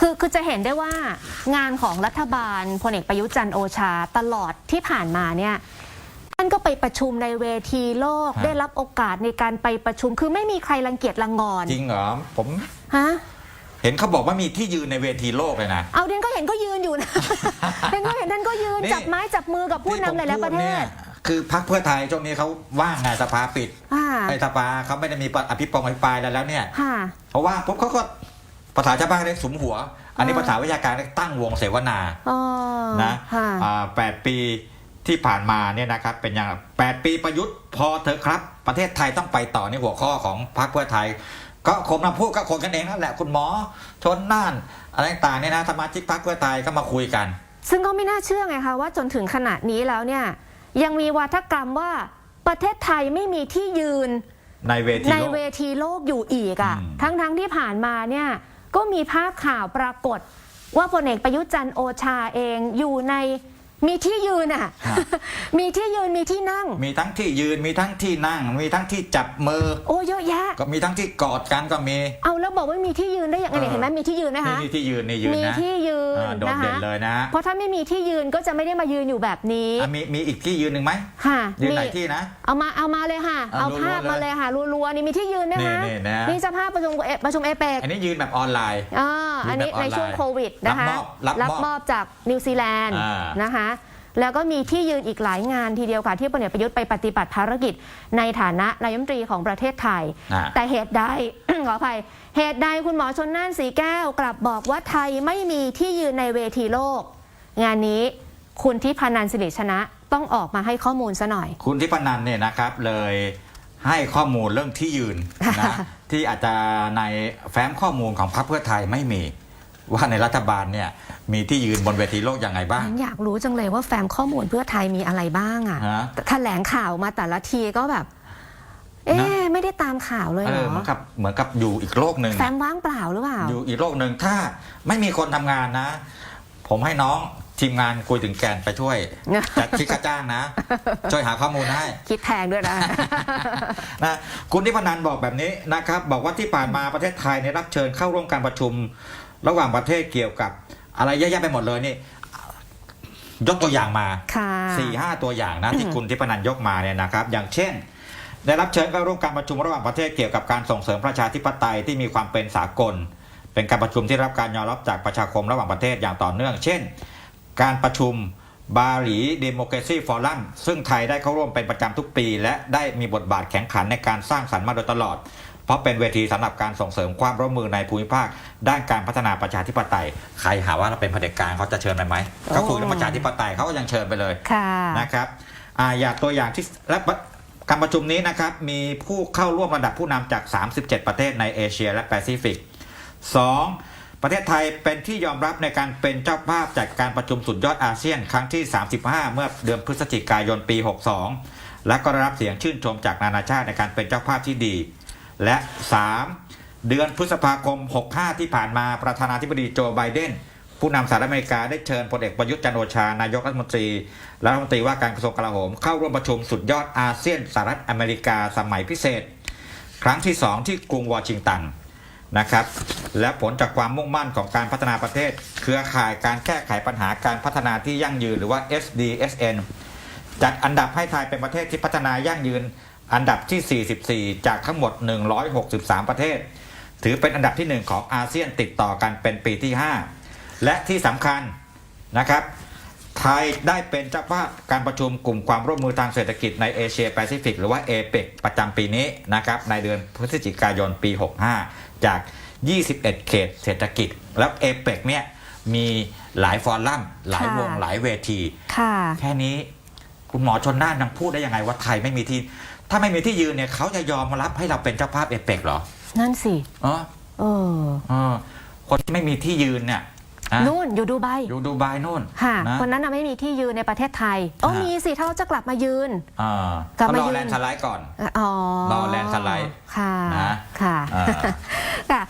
คือคือจะเห็นได้ว่างานของรัฐบาลพลเอกประยุทธ์จันทร์โอชาตลอดที่ผ่านมาเนี่ยท่านก็ไปประชุมในเวทีโลกฮะ ได้รับโอกาสในการไปประชุม คือไม่มีใครรังเกียจรังงอนจริงเหรอ ผมฮะเห็นเขาบอกว่ามีที่ยืนในเวทีโลกเลยนะ เอาเดนก็เห็นก็ยืนอยู่นะ เดนก็เห็นท่านก็ยืนนี่ จับไม้จับมือกับผู้นำหลายๆประเทนี่ศผมพูดนี่ยคือพรรคเพื่อไทยช่วงนี้เขาว่างไงสภาปิดอ่า ไอ้สภาเขาไม่ได้มีอภิปรายอภิปรายแล้วแล้วเนี่ยค่ะ เพราะว่าปุ๊บเขาก็ ภาษาชาวบ้านเรียกสุมหัว อันนี้อ่าภาษาวิชาการเรียกตั้งวงเสวนาอ๋อนะค่ะอ่าแปดปีที่ผ่านมาเนี่ยนะครับเป็นอย่างแปดปีประยุทธ์พอเถอะครับ ประเทศไทยต้องไปต่อในหัวข้อของพรรคเพื่อไทย ก็คนมาพูดก็คนกันเองนั่นแหละคุณหมอชนน่านอะไรต่างๆเนี่ยนะสมาชิกพรรคเพื่อไทยก็มาคุยกัน ซึ่งก็ไม่น่าเชื่อไงคะว่าจนถึงขณะนี้แล้วเนี่ยยังมีวาทกรรมว่าประเทศไทยไม่มีที่ยืนในเวทีในโลกเวทีโลกอยู่อีกอะ่ะอืมทั้งทั้งๆที่ผ่านมาเนี่ย ก็มีภาพข่าวปรากฏว่าพลเอกประยุทธ์จันทร์โอชาเองอยู่ในมีที่ยืนอะ่ะ มีที่ยืนมีที่นั่ง มีทั้งที่ยืนมีทั้งที่นั่ง มีทั้งที่จับมือ โอ้เยอะแยะ ก็มีทั้งที่กอดกันก็มี เอาแล้วบอกว่ามีที่ยืนได้ยังไงเนี่ยเออเห็นไหมมีที่ยืนไหมนี่คะนี่ที่ยืนนี่ยืนมีนะที่ยืนอ่า โดดนะเด่คะนเลยนะเพราะถ้าไม่มีที่ยืนก็จะไม่ได้มายืนอยู่แบบนี้อะมีมีอีกที่ยืนหนึ่งไหมค่ะยืนไหนนี่ที่นะ เอามาเอามาเลยค่ะ เอาเอารัวๆภาพมาเลยเลยค่ะรัวๆนี่มีที่ยืนไหมคะนี่ๆนะ นี่เจะภาพประชุมเอประชุมเอเปกอันนี้ยืนแบบออนไลน์ อ่าอันนี้แบบออนไลน์ในช่วงโควิดนะคะรับมอบรับมอบมอบจากนิวซีแลนด์อ่าน นะคะ แล้วก็มีที่ยืนอีกหลายงานทีเดียวค่ะที่พลเอกประยุทธ์ไปปฏิบัติภารกิจ ในฐานะนายกรัฐมนตรีของประเทศไทย อ่า แต่เหตุใด ขออภัย เหตุใดคุณหมอชนน่านสีแก้ว กลับบอกว่าไทยไม่มีที่ยืนในเวทีโลก งานนี้คุณทิพานันสิริชนะต้องออกมาให้ข้อมูลซะหน่อย คุณทิพนันเนี่ยนะครับเลยให้ข้อมูลเรื่องที่ยืนนะ ที่อาจจะในแฟ้มข้อมูลของพรรคเพื่อไทยไม่มี ว่าในรัฐบาลเนี่ยมีที่ยืนบนเวทีโลกยังไงบ้าง ฉันอยากรู้จังเลยว่าแฟ้มข้อมูลเพื่อไทยมีอะไรบ้างอะฮะแถลงข่าวมาแต่ละทีก็แบบ เอ๊ะนะไม่ได้ตามข่าวเลยเอเหรออเหมือนกับเหมือนกับอยู่อีกโลกหนึ่งแฟ้มว่างเปล่าหรือเปล่า อยู่อีกโลกหนึ่งถ้าไม่มีคนทำงานนะ ผมให้น้องทีมงานคุยถึงแกนไปช่วยจัดคิดค่าจ้างนะ ช่วยหาข้อมูลให้ คิดแพงด้วยนะ นะคุณทิพนันบอกแบบนี้นะครับ บอกว่าที่ผ่านมาประเทศไทยเนี่ยรับเชิญเข้าร่วมการประชุม ระหว่างประเทศเกี่ยวกับ อะไรเยอะแยะไปหมดเลยนี่ยกตัวอย่างมาค่ะสี่ห้าตัวอย่างนะที่คุณทิพนันยกมาเนี่ยนะครับ อย่างเช่น ได้รับเชิญเข้าร่วมการประชุมระหว่างประเทศเกี่ยวกับการส่งเสริมประชาธิปไตยที่มีความเป็นสากล เป็นการประชุมที่รับการยอมรับจากประชาคมระหว่างประเทศอย่างต่อเนื่อง เช่น การประชุมบาหลีเดโม c r a ซีฟอรัมซึ่งไทยได้เข้าร่วมเป็นประจำทุกปี และได้มีบทบาทแข็งขันในการสร้างสรรค์มาโดยตลอด เพราะเป็นเวทีสำหรับการส่งเสริมความร่วมมือในภูมิภาค ด้านการพัฒนาประชาธิปไตย ใครหาว่าเราเป็นเผด็จการเขาจะเชิญไปไหมก็คุยเรื่องประชาธิปไตยเขาก็ยังเชิญไปเลยค่ะนะครับอ่าอย่างตัวอย่างที่และการประชุมนี้นะครับมีผู้เข้าร่วมระดับผู้นำจาก 37 ประเทศในเอเชียและแปซิฟิก 2. ประเทศไทยเป็นที่ยอมรับในการเป็นเจ้าภาพจัดการประชุมสุดยอดอาเซียนครั้งที่ 35 เมื่อเดือนพฤศจิกายนปี 62 และก็ได้รับเสียงชื่นชมจากนานาชาติในการเป็นเจ้าภาพที่ดี และ 3. เดือนพฤษภาคม 65 ที่ผ่านมาประธานาธิบดีโจไบเดนผู้นำสหรัฐอเมริกาได้เชิญพลเอกประยุทธ์จันโอชานายกรัฐมนตรีและรัฐมนตรีว่าการกระทรวงกลาโหมเข้าร่วมประชุมสุดยอดอาเซียนสหรัฐอเมริกาสมัยพิเศษ ครั้งที่ 2 ที่กรุงวอชิงตันนะครับและผลจากความมุ่งมั่นของการพัฒนาประเทศ เครือข่ายการแก้ไขปัญหาการพัฒนาที่ยั่งยืนหรือว่า SDSN จัดอันดับให้ไทยเป็นประเทศที่พัฒนายั่งยืน อันดับที่ 44 จากทั้งหมด 163 ประเทศ ถือเป็นอันดับที่ 1 ของอาเซียนติดต่อกันเป็นปีที่ 5 และที่สำคัญนะครับ ไทยได้เป็นเจ้าภาพการประชุมกลุ่มความร่วมมือทางเศรษฐกิจในเอเชียแปซิฟิกหรือว่าเอเปกประจำปีนี้นะครับในเดือนพฤศจิกายนปี 65 จาก 21 เขตเศรษฐกิจ แล้วเอเปกเนี่ยมีหลายฟอรัมหลายวงค่ะหลายเวทีค่ะแค่นี้คุณหมอชนน่านยังพูดได้ยังไงว่าไทยไม่มีที่ ถ้าไม่มีที่ยืนเนี่ยเขาจะยอมมารับให้เราเป็นเจ้าภาพเอเปกเหรอนั่นสิอ๋อเออเออคนที่ไม่มีที่ยืนเนี่ยนะนู่นอยู่ดูไบอยู่ดูไบนู่นค่ะ นะคนนั้นน่ะไม่มีที่ยืนในประเทศไทยโอ้ฮะมีสิถ้าเขาจะกลับมายืน อ่ากลับก็มารอยืน แลนด์สไลด์ก่อน อ๋อรอแลนด์สไลด์ค่ะนะค่ะ อ่า ค่ะ